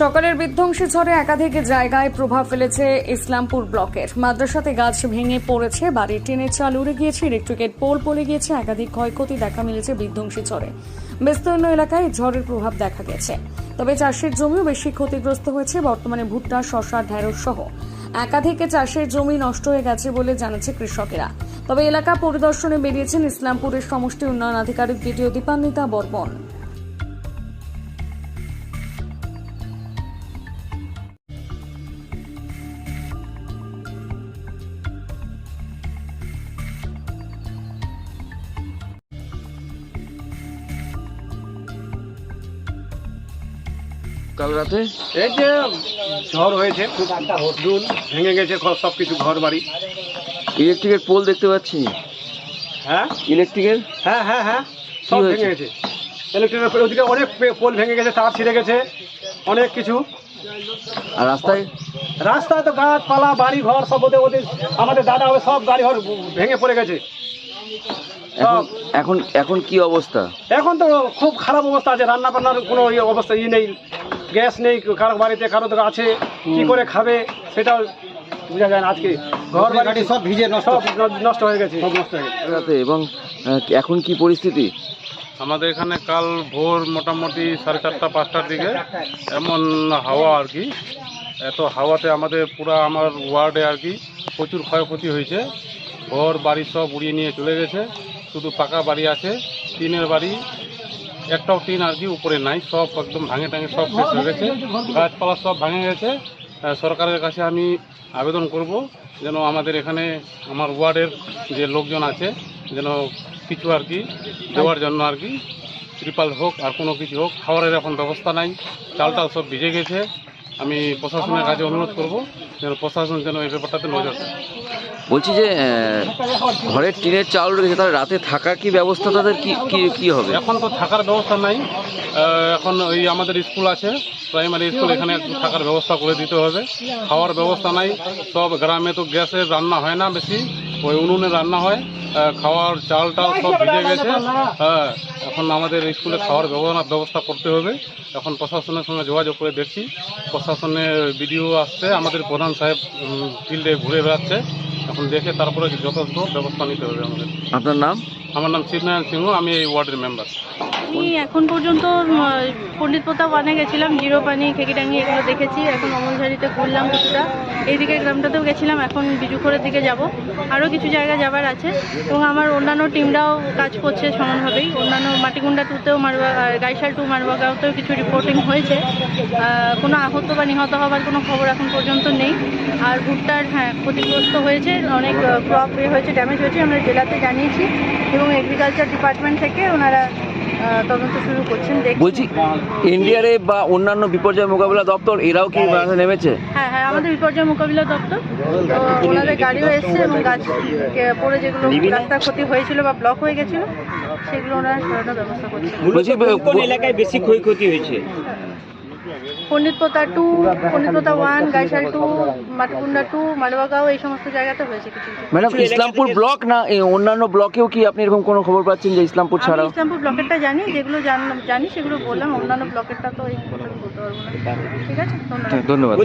সকালের বিধ্বংসী ঝড়ে একাধিক জায়গায় প্রভাব ফেলেছে ইসলামপুর ব্লকের। মাদ্রাসাতে গাছ ভেঙে পড়েছে, বাড়ির টিনের চাল উড়ে গিয়েছে, ইলেকট্রিকের পোল পড়ে গিয়েছে, একাধিক ক্ষয়ক্ষতি দেখা মিলেছে বিধ্বংসী ঝড়ে। বিস্তীর্ণ এলাকায় ঝড়ের প্রভাব দেখা গেছে। তবে চাষের জমিও বেশি ক্ষতিগ্রস্ত হয়েছে, বর্তমানে ভুট্টা শশা ঢেঁড়স সহ। একাধিক চাষের জমি নষ্ট হয়ে গেছে বলে জানাচ্ছে কৃষকেরা। তবে এলাকা পরিদর্শনে বেরিয়েছেন ইসলামপুরের সমষ্টি উন্নয়ন আধিকারিক বিডিও দীপান্বিতা বর্মন। কাল রাতে? এই যে ঝড় হয়েছে খুব দুল ভেঙে গেছে সব কিছু ঘর বাড়ি ইলেকট্রিকের পোল দেখতে পাচ্ছি। হ্যাঁ? ইলেকট্রিকের? হ্যাঁ হ্যাঁ হ্যাঁ সব ভেঙে গেছে। ইলেকট্রিকের ওদিকে অনেক পোল ভেঙে গেছে তার ছিঁড়ে গেছে অনেক কিছু। আর রাস্তায়? রাস্তায় তো গাছপালা বাড়ি ঘর সব ওদের ওদের আমাদের দাদা হবে সব গাড়ি ঘর ভেঙে পড়ে গেছে। এখন এখন এখন কি অবস্থা? এখন তো খুব খারাপ অবস্থা আছে রান্না বান্নার কোনো অবস্থা ই নেই। গ্যাস নেই কারও বাড়িতে কারও তো আছে কি করে খাবে সেটাও বোঝা যায় না আজকে। ঘর বাড়ি সব ভিজে নষ্ট। নষ্ট হয়ে গেছে। সব নষ্ট হয়ে গেছে। এবং এখন কি পরিস্থিতি? আমাদের এখানে কাল ভোর মোটামুটি সাড়ে চারটা পাঁচটার দিকে এমন হাওয়া আর কি। এত হাওয়াতে আমাদের পুরা আমার ওয়ার্ডে আর কি প্রচুর ক্ষয়ক্ষতি হয়েছে। ঘর বাড়ি সব উড়িয়ে নিয়ে চলে গেছে। শুধু পাকা বাড়ি আছে টিনের বাড়ি একটাও টিন আর কি উপরে নাই, সব একদম ভাঙে টাঙে সব শেষ হয়ে গেছে। গাছপালা সব ভাঙে গেছে। সরকারের কাছে আমি আবেদন করব যেন আমাদের এখানে, আমার ওয়ার্ডের যে লোকজন আছে, যেন কিছু আর কি দেওয়ার জন্য আর কি ত্রিপাল হোক আর কোনো কিছু হোক, খাবারের এখন ব্যবস্থা নাই, চাল টাল সব ভিজে গেছে। আমি প্রশাসনের কাছে অনুরোধ করব যেন প্রশাসন যেন এই ব্যাপারটাতে নজর দেয়। বলছি যে ঘরের টিনের চাল গেছে তাহলে রাতে থাকার কি ব্যবস্থা তাদের কি কি কি হবে? এখন তো থাকার ব্যবস্থা নাই। এখন ওই আমাদের স্কুল আছে প্রাইমারি স্কুল এখানে একটু থাকার ব্যবস্থা করে দিতে হবে। খাওয়ার ব্যবস্থা নাই। সব গ্রামে তো গ্যাসের রান্না হয় না বেশি ওই উনুনে রান্না হয়। খাওয়ার চাল টাল সব ভিজে গেছে। হ্যাঁ এখন আমাদের স্কুলে খাওয়ার ব্যবস্থা ব্যবস্থা করতে হবে। এখন প্রশাসনের সঙ্গে যোগাযোগ করে দেখছি। প্রশাসনের বিডিও আসছে আমাদের প্রধান সাহেব ফিল্ডে ঘুরে বেড়াচ্ছে। এখন দেখে তারপরে যথাযথ ব্যবস্থা নিতে হবে আমাদের। আপনার নাম? আমার নাম শিবনারায়ণ সিংহ আমি এই ওয়ার্ডের মেম্বার আমি এখন পর্যন্ত পণ্ডিত প্রতাপ ওয়ানে গেছিলাম, জিরো পানি খেকিটাঙ্গি এগুলো দেখেছি। এখন অমলঝাড়িতে ঘুরলাম কিছুটা। এইদিকে গ্রামটাতেও গেছিলাম, এখন বিজুখোরের দিকে যাব। আরও কিছু জায়গা যাবার আছে। এবং আমার অন্যান্য টিমরাও কাজ করছে সমানভাবেই। অন্যান্য মাটিগুন্ডা টুতেও মারবা গাইশাল টু মারবাগাঁওতেও কিছু রিপোর্টিং হয়েছে। কোনো আহত বা নিহত হওয়ার কোনো খবর এখন পর্যন্ত নেই। আর ভুট্টার হ্যাঁ ক্ষতিগ্রস্ত হয়েছে। অনেক ক্রপ হয়েছে ড্যামেজ হয়েছে, আমরা জেলাতে জানিয়েছি। এবং এগ্রিকালচার ডিপার্টমেন্ট থেকে ওনারা তদন্ত শুরু করছেন। বলছি এনডিআরএফ বা অন্যান্য বিপর্যয় মোকাবিলা দপ্তর এরাও কি রাস্তায় নেমেছে? হ্যাঁ হ্যাঁ আমাদের বিপর্যয় মোকাবিলা দপ্তর। তো ওনাদের গাড়িও এসছে এবং গাছ পড়ে যেগুলো রাস্তা ক্ষতি হয়েছিল বা ব্লক হয়ে গেছিল সেগুলো ওনারা সরানোর ব্যবস্থা করছে বলছি কোন এলাকায় বেশি ক্ষয়ক্ষতি হয়েছে? পণ্ডিত Pota to Pandit Pota one Gaishal to Matkunda to Malbagaon এই সমস্ত জায়গাতে হয়েছে কিছু। ম্যাডাম ইসলামপুর ব্লক না এই অন্যান্য ব্লকেও কি আপনি এরকম কোনো খবর পাচ্ছেন যে ইসলামপুর আমি ছাড়াও? ইসলামপুর ব্লকেরটা জানি যেগুলো জান- জানি সেগুলো বললাম অন্যান্য ব্লকেরটা তো এই বলতে পারব না। ঠিক আছে? ধন্যবাদ।